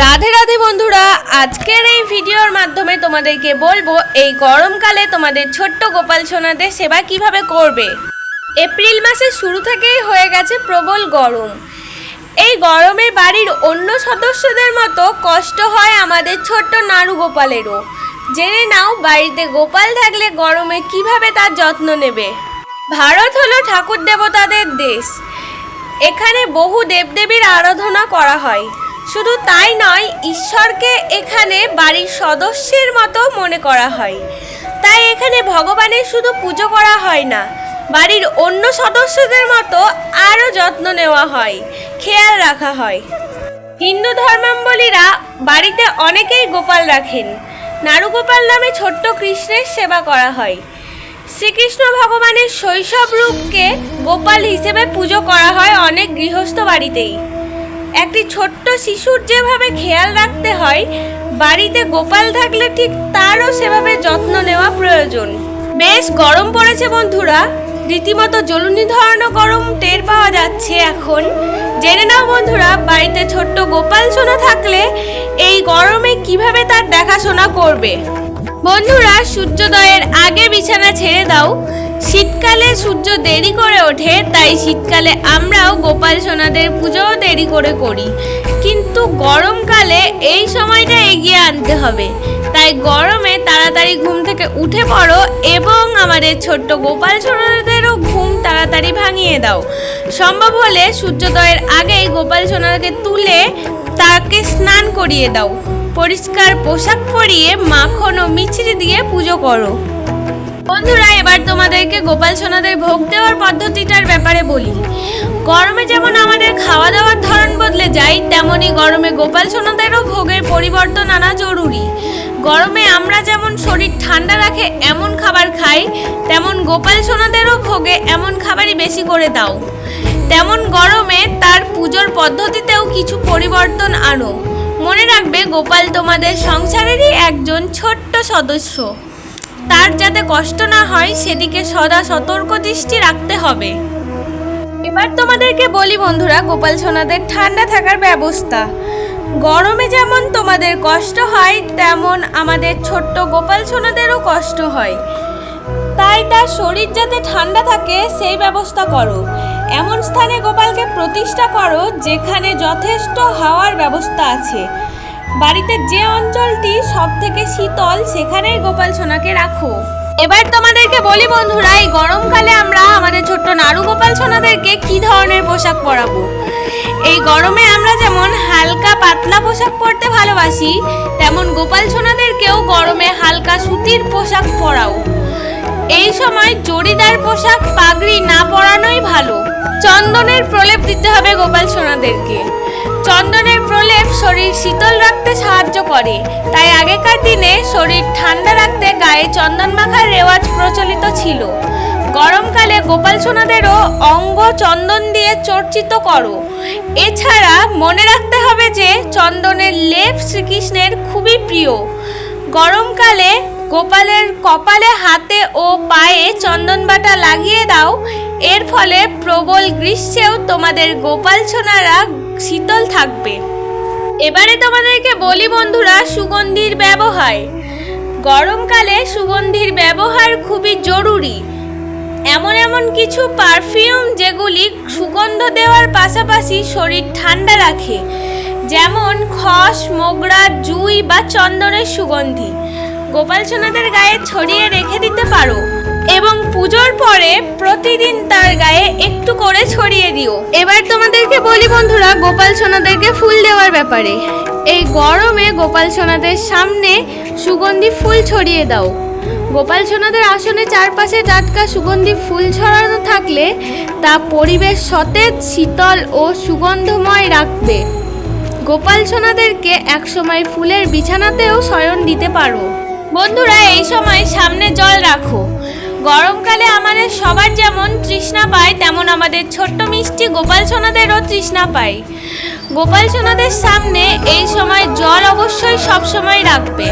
রাধে রাধে বন্ধুরা, আজকের এই ভিডিওর মাধ্যমে তোমাদেরকে বলব, এই গরমকালে তোমাদের ছোট্ট গোপাল সোনাদের সেবা কীভাবে করবে? এপ্রিল মাসের শুরু থেকেই হয়ে গেছে প্রবল গরম। এই গরমে বাড়ির অন্য সদস্যদের মতো কষ্ট হয় আমাদের ছোট্ট নাড়ু গোপালেরও। জেনে নাও, বাড়িতে গোপাল থাকলে গরমে কীভাবে তার যত্ন নেবে? ভারত হলো ঠাকুর দেবতাদের দেশ। এখানে বহু দেবদেবীর আরাধনা করা হয়। শুধু তাই নয়, ঈশ্বরকে এখানে বাড়ির সদস্যের মতো মনে করা হয়। তাই এখানে ভগবানের শুধু পুজো করা হয় না, বাড়ির অন্য সদস্যদের মতো আরও যত্ন নেওয়া হয়, খেয়াল রাখা হয়। হিন্দু ধর্মাবলীরা বাড়িতে অনেকেই গোপাল রাখেন। নারুগোপাল নামে ছোট্ট কৃষ্ণের সেবা করা হয়। শ্রীকৃষ্ণ ভগবানের শৈশব রূপকে গোপাল হিসেবে পুজো করা হয় অনেক গৃহস্থ বাড়িতেই। একটি ছোট্ট শিশুর যেভাবে খেয়াল রাখতে হয়, বাড়িতে গোপাল থাকলে ঠিক তারও সেভাবে যত্ন নেওয়া প্রয়োজন। বেশ গরম পড়েছে বন্ধুরা। রীতিমতো জ্বলুনি ধরানো গরম টের পাওয়া যাচ্ছে এখন। জেনে নাও বন্ধুরা, বাড়িতে ছোট্ট গোপাল সোনা থাকলে এই গরমে কীভাবে তার দেখাশোনা করবে? বন্ধুরা, সূর্যোদয়ের আগে বিছানা ছেড়ে দাও। শীতকালে সূর্য দেরি করে ওঠে, তাই শীতকালে আমরাও গোপাল সোনাদের পুজোও দেরি করে করি। কিন্তু গরমকালে এই সময়টা এগিয়ে আনতে হবে। তাই গরমে তাড়াতাড়ি ঘুম থেকে উঠে পড়ো এবং আমাদের ছোট্ট গোপাল সোনাদেরও ঘুম তাড়াতাড়ি ভাঙিয়ে দাও। সম্ভব হলে সূর্যোদয়ের আগেই গোপাল সোনাকে তুলে তাকে স্নান করিয়ে দাও। পরিষ্কার পোশাক পরিয়ে মাখন ও মিছরি দিয়ে পুজো করো। বন্ধুরা, এবার তোমাদেরকে গোপাল সোনাদের ভোগ দেওয়ার পদ্ধতিটার ব্যাপারে বলি। গরমে যেমন আমাদের খাওয়া দাওয়ার ধরন বদলে যায়, তেমনি গরমে গোপাল সোনাদেরও ভোগের পরিবর্তন আনা জরুরি। গরমে আমরা যেমন শরীর ঠান্ডা রাখে, এমন খাবার খাই, তেমন গোপাল সোনাদেরও ভোগে এমন খাবারই বেশি করে দাও। তেমন গরমে তার পুজোর পদ্ধতিতেও কিছু পরিবর্তন আনো। মনে রাখবে, গোপাল তোমাদের সংসারেরই একজন ছোট্ট সদস্য। তার যাতে কষ্ট না হয়, সেদিকে সদা সতর্ক দৃষ্টি রাখতে হবে। এবার তোমাদেরকে বলি বন্ধুরা, গোপাল সোনাদের ঠান্ডা থাকার ব্যবস্থা। গরমে যেমন তোমাদের কষ্ট হয়, তেমন আমাদের ছোট্ট গোপাল সোনাদেরও কষ্ট হয়। তাই তার শরীর যাতে ঠান্ডা থাকে, সেই ব্যবস্থা করো। এমন স্থানে গোপালকে প্রতিষ্ঠা করো, যেখানে যথেষ্ট হাওয়ার ব্যবস্থা আছে। বাড়িতে যে অঞ্চলটি সব থেকে শীতল, সেখানেই গোপাল সোনাকে রাখো। এবার তোমাদেরকে বলি বন্ধুরা, এই গরমকালে আমরা আমাদের ছোট্ট নাড়ু গোপাল সোনাদেরকে কি ধরনের পোশাক পরাবো? এই গরমে আমরা যেমন হালকা পাতলা পোশাক পরতে ভালোবাসি, তেমন গোপাল সোনাদেরকেও গরমে হালকা সুতির পোশাক পরাও। এই সময় জরিদার পোশাক পাগড়ি না পরানোই ভালো। চন্দনের প্রলেপ দিতে হবে গোপাল সোনাদেরকে। চন্দনের প্রলেপ শরীর শীতল রাখতে সাহায্য করে। তাই আগেকার দিনে শরীর ঠান্ডা রাখতে গায়ে চন্দন মাখার রেওয়াজ প্রচলিত ছিল। গরমকালে গোপাল সোনাদেরও অঙ্গ চন্দন দিয়ে চর্চিত করো। এছাড়া মনে রাখতে হবে যে চন্দনের লেপ শ্রীকৃষ্ণের খুবই প্রিয়। গরমকালে গোপালের কপালে হাতে ও পায়ে চন্দন বাটা লাগিয়ে দাও এর ফলে প্রবল গ্রীষ্মেও তোমাদের গোপাল সোনারা শীতল থাকবে। এবারে তোমাদেরকে বলি বন্ধুরা, সুগন্ধির ব্যবহার। গরমকালে সুগন্ধির ব্যবহার খুবই জরুরি। এমন এমন কিছু পারফিউম যেগুলি সুগন্ধ দেওয়ার পাশাপাশি শরীর ঠান্ডা রাখে। যেমন খস, মোগরা, জুই বা চন্দনের সুগন্ধি। গোপাল সোনাদের গায়ে ছড়িয়ে রেখে দিতে পারো। এবং পুজোর পরে প্রতিদিন তার গায়ে একটু করে ছড়িয়ে দিও। এবার তোমাদেরকে বলি বন্ধুরা, গোপাল সোনাদেরকে ফুল দেওয়ার ব্যাপারে। এই গরমে গোপাল সোনাদের সামনে সুগন্ধি ফুল ছড়িয়ে দাও। গোপাল সোনাদের আসনে চারপাশে টাটকা সুগন্ধি ফুল ছড়ানো থাকলে তা পরিবেশ সতেজ, শীতল ও সুগন্ধময় রাখবে। গোপাল সোনাদেরকে একসময় ফুলের বিছানাতেও শয়ন দিতে পারো। বন্ধুরা, এই সময় সামনে জল রাখো। গরমকালে আমাদের সবার যেমন তৃষ্ণা পায়, তেমন আমাদের ছোট্ট মিষ্টি গোপাল সোনাদেরও তৃষ্ণা পায়। গোপাল সোনাদের সামনে এই সময় জল অবশ্যই সব সময় রাখবে।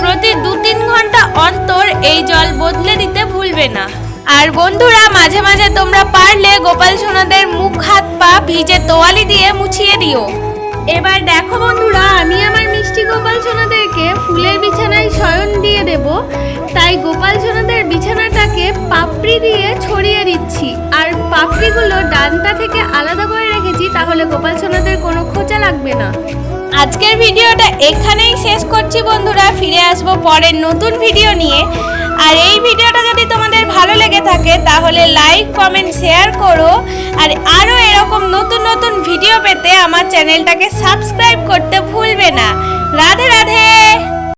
প্রতি দু তিন ঘণ্টা অন্তর এই জল বদলে দিতে ভুলবে না। আর বন্ধুরা, মাঝে মাঝে তোমরা পারলে গোপাল সোনাদের মুখ, হাত, পা ভিজে তোয়ালি দিয়ে মুছিয়ে দিও। এবার দেখো বন্ধুরা, আমি আমার মিষ্টি গোপাল সোনাদেরকে ফুলের বিছানায় শয়ন দিয়ে দেব। তাই গোপাল সোনাদের বিছানাটাকে পাপড়ি দিয়ে ছড়িয়ে দিচ্ছি। আর পাপড়িগুলো ডানটা থেকে আলাদা করে রেখেছি, তাহলে গোপাল সোনাদের কোনো খোঁচা লাগবে না। আজকের ভিডিওটা এখানেই শেষ করছি বন্ধুরা, ফিরে আসব পরের নতুন ভিডিও নিয়ে। আর এই ভিডিওটা যদি তোমাদের ভালো লেগে থাকে, তাহলে লাইক, কমেন্ট, শেয়ার করো। আর আরও এরকম নতুন নতুন ভিডিও পেতে আমার চ্যানেলটাকে সাবস্ক্রাইব করতে ভুলবে না। রাধে রাধে!